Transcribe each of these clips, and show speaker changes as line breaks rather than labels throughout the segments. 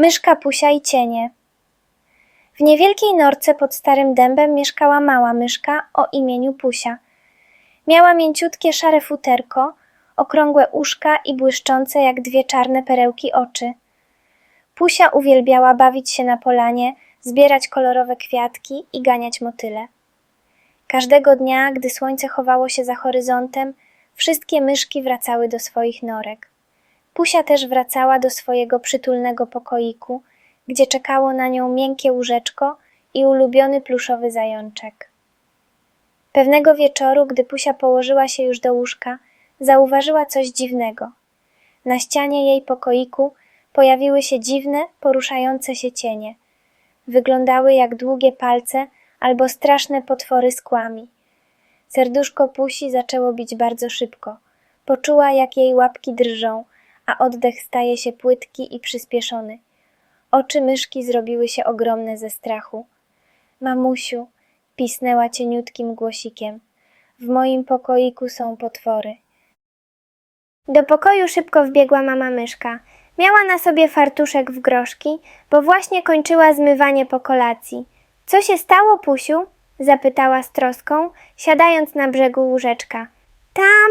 Myszka Pusia i cienie. W niewielkiej norce pod starym dębem mieszkała mała myszka o imieniu Pusia. Miała mięciutkie szare futerko, okrągłe uszka i błyszczące jak dwie czarne perełki oczy. Pusia uwielbiała bawić się na polanie, zbierać kolorowe kwiatki i ganiać motyle. Każdego dnia, gdy słońce chowało się za horyzontem, wszystkie myszki wracały do swoich norek. Pusia też wracała do swojego przytulnego pokoiku, gdzie czekało na nią miękkie łóżeczko i ulubiony pluszowy zajączek. Pewnego wieczoru, gdy Pusia położyła się już do łóżka, zauważyła coś dziwnego. Na ścianie jej pokoiku pojawiły się dziwne, poruszające się cienie. Wyglądały jak długie palce albo straszne potwory z kłami. Serduszko Pusi zaczęło bić bardzo szybko. Poczuła, jak jej łapki drżą, a oddech staje się płytki i przyspieszony. Oczy myszki zrobiły się ogromne ze strachu. Mamusiu, pisnęła cieniutkim głosikiem. W moim pokoiku są potwory. Do pokoju szybko wbiegła mama myszka. Miała na sobie fartuszek w groszki, bo właśnie kończyła zmywanie po kolacji. Co się stało, Pusiu? zapytała z troską, siadając na brzegu łóżeczka. Tam,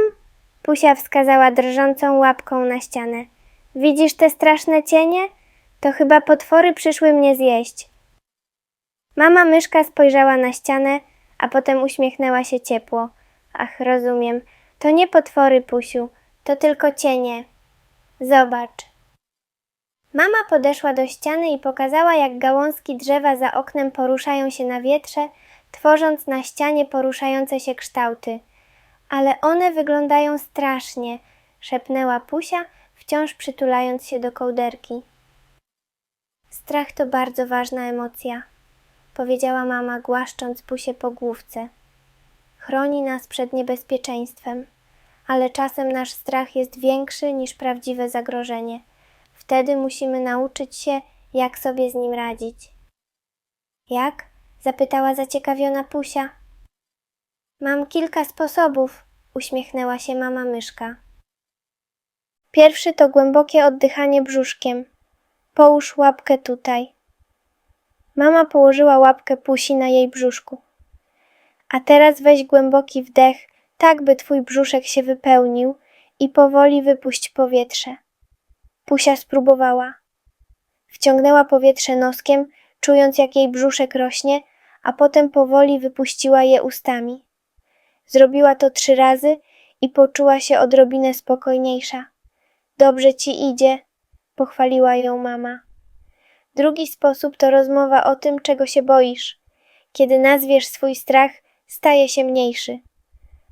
Pusia wskazała drżącą łapką na ścianę. Widzisz te straszne cienie? To chyba potwory przyszły mnie zjeść. Mama myszka spojrzała na ścianę, a potem uśmiechnęła się ciepło. Ach, rozumiem. To nie potwory, Pusiu, to tylko cienie. Zobacz. Mama podeszła do ściany i pokazała, jak gałązki drzewa za oknem poruszają się na wietrze, tworząc na ścianie poruszające się kształty. Ale one wyglądają strasznie, szepnęła Pusia, wciąż przytulając się do kołderki. Strach to bardzo ważna emocja, powiedziała mama, głaszcząc Pusię po główce. Chroni nas przed niebezpieczeństwem, ale czasem nasz strach jest większy niż prawdziwe zagrożenie. Wtedy musimy nauczyć się, jak sobie z nim radzić. Jak? zapytała zaciekawiona Pusia. Mam kilka sposobów, uśmiechnęła się mama myszka. Pierwszy to głębokie oddychanie brzuszkiem. Połóż łapkę tutaj. Mama położyła łapkę Pusi na jej brzuszku. A teraz weź głęboki wdech, tak by twój brzuszek się wypełnił i powoli wypuść powietrze. Pusia spróbowała. Wciągnęła powietrze noskiem, czując jak jej brzuszek rośnie, a potem powoli wypuściła je ustami. Zrobiła to trzy razy i poczuła się odrobinę spokojniejsza. Dobrze ci idzie, pochwaliła ją mama. Drugi sposób to rozmowa o tym, czego się boisz. Kiedy nazwiesz swój strach, staje się mniejszy.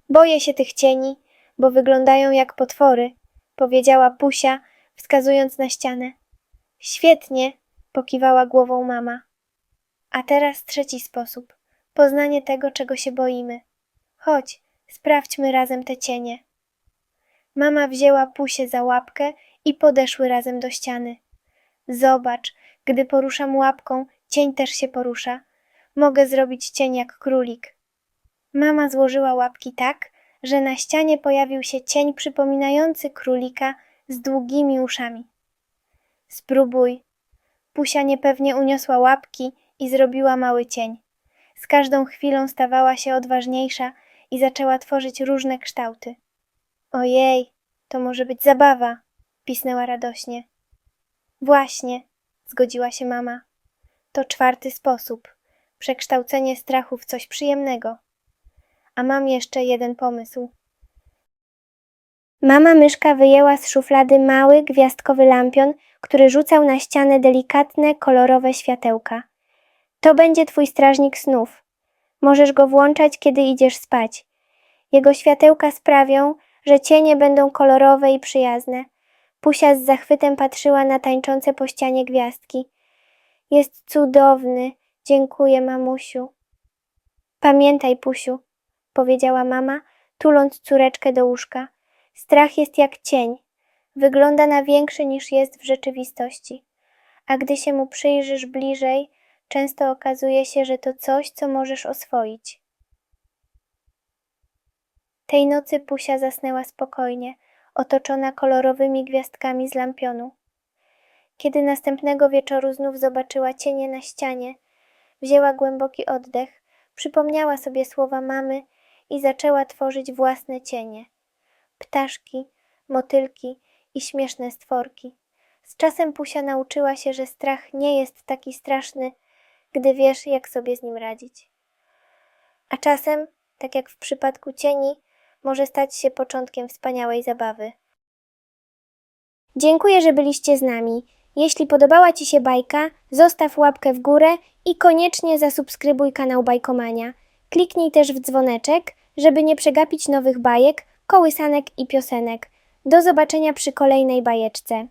Boję się tych cieni, bo wyglądają jak potwory, powiedziała Pusia, wskazując na ścianę. Świetnie, pokiwała głową mama. A teraz trzeci sposób poznanie tego, czego się boimy. Chodź, sprawdźmy razem te cienie. Mama wzięła Pusię za łapkę i podeszły razem do ściany. Zobacz, gdy poruszam łapką, cień też się porusza. Mogę zrobić cień jak królik. Mama złożyła łapki tak, że na ścianie pojawił się cień przypominający królika z długimi uszami. Spróbuj. Pusia niepewnie uniosła łapki i zrobiła mały cień. Z każdą chwilą stawała się odważniejsza i zaczęła tworzyć różne kształty. Ojej, to może być zabawa, pisnęła radośnie. Właśnie, zgodziła się mama. To czwarty sposób przekształcenie strachu w coś przyjemnego. A mam jeszcze jeden pomysł. Mama myszka wyjęła z szuflady mały, gwiazdkowy lampion, który rzucał na ścianę delikatne, kolorowe światełka. To będzie twój strażnik snów. Możesz go włączać, kiedy idziesz spać. Jego światełka sprawią, że cienie będą kolorowe i przyjazne. Pusia z zachwytem patrzyła na tańczące po ścianie gwiazdki. Jest cudowny, dziękuję, mamusiu. Pamiętaj, Pusiu, powiedziała mama, tuląc córeczkę do łóżka. Strach jest jak cień. Wygląda na większy niż jest w rzeczywistości. A gdy się mu przyjrzysz bliżej, często okazuje się, że to coś, co możesz oswoić. Tej nocy Pusia zasnęła spokojnie, otoczona kolorowymi gwiazdkami z lampionu. Kiedy następnego wieczoru znów zobaczyła cienie na ścianie, wzięła głęboki oddech, przypomniała sobie słowa mamy i zaczęła tworzyć własne cienie. Ptaszki, motylki i śmieszne stworki. Z czasem Pusia nauczyła się, że strach nie jest taki straszny, gdy wiesz, jak sobie z nim radzić. A czasem, tak jak w przypadku cieni, może stać się początkiem wspaniałej zabawy. Dziękuję, że byliście z nami. Jeśli podobała Ci się bajka, zostaw łapkę w górę i koniecznie zasubskrybuj kanał Bajkomania. Kliknij też w dzwoneczek, żeby nie przegapić nowych bajek, kołysanek i piosenek. Do zobaczenia przy kolejnej bajeczce.